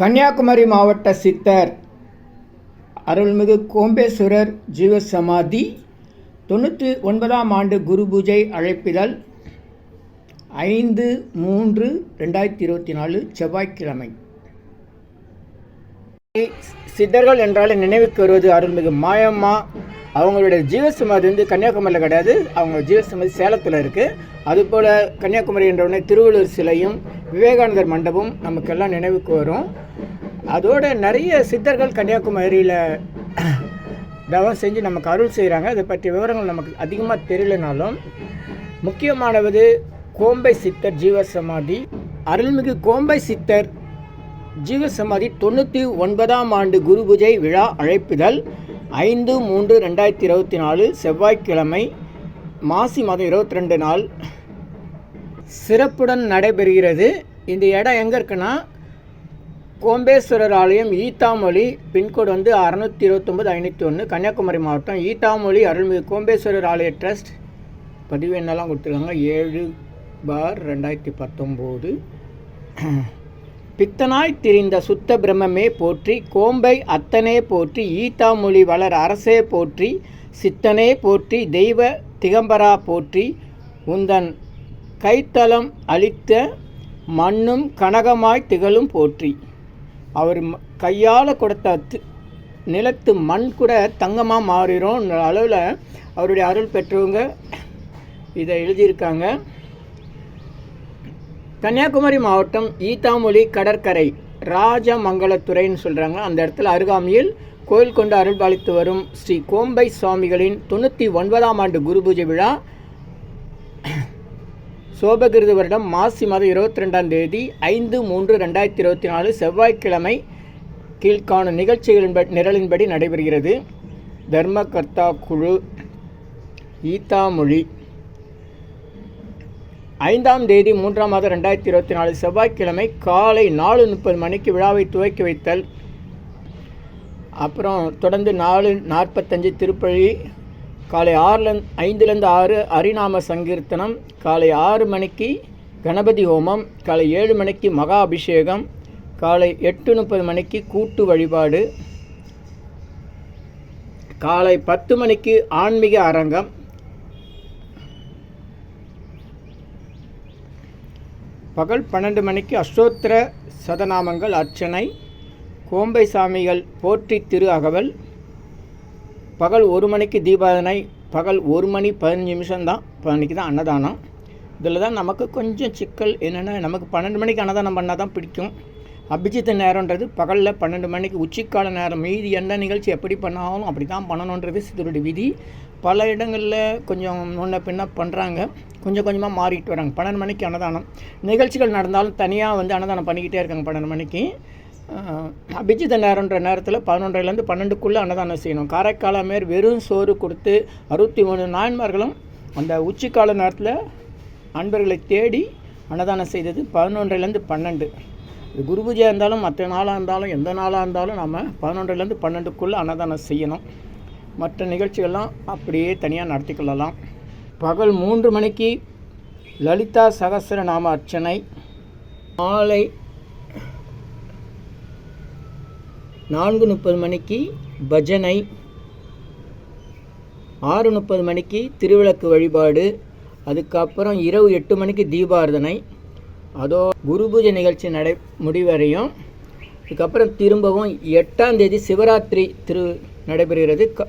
கன்னியாகுமரி மாவட்ட சித்தர் அருள்மிகு கோம்பேஸ்வரர் ஜீவசமாதி தொண்ணூற்றி ஒன்பதாம் ஆண்டு குரு பூஜை அழைப்பிதழ் ஐந்து மூன்று ரெண்டாயிரத்தி இருபத்தி நாலு செவ்வாய்க்கிழமை. சித்தர்கள் என்றாலே நினைவுக்கு வருவது அருள்மிகு மாயம்மா. அவங்களுடைய ஜீவசமாதி வந்து கன்னியாகுமரியில் கிடையாது. அவங்க ஜீவசமாதி சேலத்தில் இருக்குது அதுபோல் கன்னியாகுமரி என்றவுடனே திருவள்ளுவர் திருவள்ளூர் சிலையும் விவேகானந்தர் மண்டபம் நமக்கெல்லாம் நினைவுக்கு வரும். அதோட நிறைய சித்தர்கள் கன்னியாகுமரியில் தவம் செஞ்சு நமக்கு அருள் செய்கிறாங்க அதை பற்றிய விவரங்கள் நமக்கு அதிகமாக தெரியலனாலும் முக்கியமானது கோம்பை சித்தர் ஜீவசமாதி. அருள்மிகு கோம்பை சித்தர் ஜீவசமாதி தொண்ணூற்றி ஒன்பதாம் ஆண்டு குரு பூஜை விழா அழைப்பிதழ் ஐந்து மூன்று ரெண்டாயிரத்தி இருபத்தி நாலு செவ்வாய்க்கிழமை மாசி மாதம் இருபத்தி ரெண்டு நாள் சிறப்புடன் நடைபெறுகிறது. இந்த இடம் எங்கே இருக்குன்னா கோம்பேஸ்வரர் ஆலயம் ஈத்தாமொழி பின்கோடு வந்து அறநூற்றி இருபத்தொம்பது ஐநூற்றி ஒன்று கன்னியாகுமரி மாவட்டம் ஈத்தாமொழி அருள்மிகு கோம்பேஸ்வரர் ஆலய ட்ரஸ்ட். பதிவு என்னெல்லாம் கொடுத்துருக்காங்க? ஏழு பார் ரெண்டாயிரத்தி பத்தொம்போது. பித்தனாய் திரிந்த சுத்த பிரம்மமே போற்றி கோம்பை அத்தனே போற்றி ஈத்தாமொழி வளர் அரசே போற்றி சித்தனே போற்றி தெய்வ திகம்பரா போற்றி உந்தன் கைத்தலம் அளித்த மண்ணும் கனகமாய் திகழும் போற்றி. அவர் கையால் கொடுத்த நிலத்து மண் கூட தங்கமாக மாறிடும் அளவில் அவருடைய அருள் பெற்றவங்க இதை எழுதியிருக்காங்க. கன்னியாகுமரி மாவட்டம் ஈத்தாமொழி கடற்கரை ராஜமங்கலத்துறைன்னு சொல்கிறாங்க அந்த இடத்துல அருகாமையில் கோயில் கொண்டு அருள் பாலித்து வரும் ஸ்ரீ கோம்பை சுவாமிகளின் தொண்ணூற்றி ஒன்பதாம் ஆண்டு குரு பூஜை விழா சோபகிருது வருடம் மாசி மாதம் இருபத்தி ரெண்டாம் தேதி ஐந்து மூன்று ரெண்டாயிரத்தி இருபத்தி நாலு செவ்வாய்க்கிழமை கீழ்காணும் நிகழ்ச்சிகளின் நிரலின்படி நடைபெறுகிறது. தர்மகர்த்தா குழு ஈத்தாமொழி. ஐந்தாம் தேதி மூன்றாம் மாதம் ரெண்டாயிரத்தி இருபத்தி நாலு செவ்வாய்க்கிழமை காலை நாலு முப்பது மணிக்கு விழாவை துவக்கி வைத்தல். அப்புறம் தொடர்ந்து நாலு நாற்பத்தஞ்சு திருப்பழி காலை ஆறுலேருந்து ஐந்துலேருந்து ஆறு அரிநாம சங்கீர்த்தனம் காலை ஆறு மணிக்கு கணபதி ஹோமம் காலை ஏழு மணிக்கு மகா அபிஷேகம் காலை எட்டு முப்பது மணிக்கு கூட்டு வழிபாடு காலை பத்து மணிக்கு ஆன்மீக அரங்கம் பகல் பன்னெண்டு மணிக்கு அஷ்டோத்திர சதநாமங்கள் அர்ச்சனை கோம்பை சாமிகள் போற்றி திரு அகவல் பகல் ஒரு மணிக்கு தீபாதனை பகல் ஒரு மணி பதினஞ்சு நிமிஷம்தான் பதினஞ்சு தான் அன்னதானம். இதில் தான் நமக்கு கொஞ்சம் சிக்கல் என்னென்னா நமக்கு பன்னெண்டு மணிக்கு அன்னதானம் பண்ணால் தான் பிடிக்கும். அபிஜித் நேரன்றது பகலில் பன்னெண்டு மணிக்கு உச்சிக்கால நேரம். மீதி எந்த நிகழ்ச்சி எப்படி பண்ணாலும் அப்படி தான் பண்ணணுன்றது சித்தருடைய விதி. பல இடங்களில் கொஞ்சம் முன்ன பின்ன பண்ணுறாங்க கொஞ்சம் கொஞ்சமாக மாறிட்டு வராங்க. பன்னெண்டு மணிக்கு அன்னதானம். நிகழ்ச்சிகள் நடந்தாலும் தனியாக வந்து அன்னதானம் பண்ணிக்கிட்டே இருக்காங்க பன்னெண்டு மணிக்கு. அபிஜித நேரன்ற நேரத்தில் பதினொன்றைலேருந்து பன்னெண்டுக்குள்ளே அன்னதானம் செய்யணும். காரைக்கால மாரி வெறும் சோறு கொடுத்து அறுபத்தி மூணு நாயன்மார்களும் அந்த உச்சிக்கால நேரத்தில் அன்பர்களை தேடி அன்னதானம் செய்தது பதினொன்றிலேருந்து பன்னெண்டு. இது குரு பூஜையாக இருந்தாலும் மற்ற நாளாக இருந்தாலும் எந்த நாளாக இருந்தாலும் நம்ம பதினொன்றிலேருந்து பன்னெண்டுக்குள்ளே அன்னதானம் செய்யணும். மற்ற நிகழ்ச்சிகள்லாம் அப்படியே தனியாக நடத்தி கொள்ளலாம். பகல் மூன்று மணிக்கு லலிதா சகஸ்ரநாம அர்ச்சனை. மாலை நான்கு முப்பது மணிக்கு பஜனை. ஆறு முப்பது மணிக்கு திருவிளக்கு வழிபாடு. அதுக்கப்புறம் இரவு எட்டு மணிக்கு தீபாரதனை அதோ குரு பூஜை நிகழ்ச்சி நடை முடிவரையும் அதுக்கப்புறம் திரும்பவும் எட்டாம் தேதி சிவராத்திரி திரு நடைபெறுகிறது. க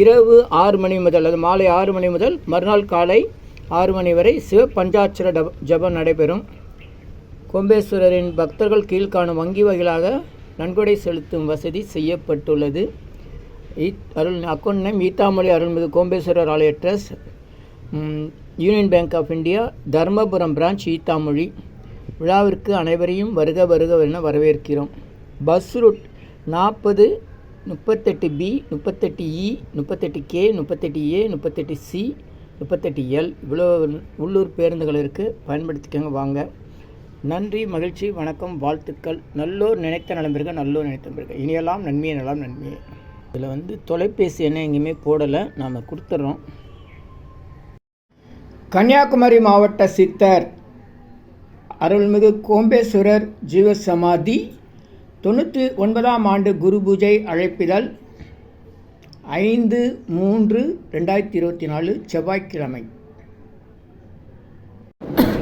இரவு ஆறு மணி முதல் அது மாலை ஆறு மணி முதல் மறுநாள் காலை ஆறு மணி வரை சிவ பஞ்சாட்சர டப ஜபம் நடைபெறும். கும்பேஸ்வரரின் பக்தர்கள் கீழ்காணும் வங்கி வகைகளாக நன்கொடை செலுத்தும் வசதி செய்யப்பட்டுள்ளது. அருள் அக்கௌண்ட் நேம் ஈத்தாமொழி அருள்மிகு கோம்பேஸ்வரர் ஆலய trust union bank of India Dharmapuram branch Eethamozhi விழாவிற்கு அனைவரையும் வருக வருக என வரவேற்கிறோம். பஸ் ரூட் நாற்பது முப்பத்தெட்டு பி முப்பத்தெட்டு இ முப்பத்தெட்டு கே முப்பத்தெட்டு ஏ முப்பத்தெட்டு சி முப்பத்தெட்டு எல் இவ்வளோ உள்ளூர் பேருந்துகள் இருக்குது பயன்படுத்திக்கோங்க வாங்க. நன்றி மகிழ்ச்சி வணக்கம் வாழ்த்துக்கள். நல்லோர் நினைத்த நலம் நல்லோர் நினைத்த பிறகு இனியெல்லாம் நன்மையே நலம் நன்மையே. இதில் வந்து தொலைபேசி என்ன எங்கேயுமே போடலை. நாம் கொடுத்துட்றோம் கன்னியாகுமரி மாவட்ட சித்தர் அருள்மிகு கோம்பேஸ்வரர் ஜீவசமாதி தொண்ணூற்றி ஒன்பதாம் ஆண்டு குரு பூஜை அழைப்பிதழ் ஐந்து மூன்று ரெண்டாயிரத்தி இருபத்தி நாலு செவ்வாய்க்கிழமை.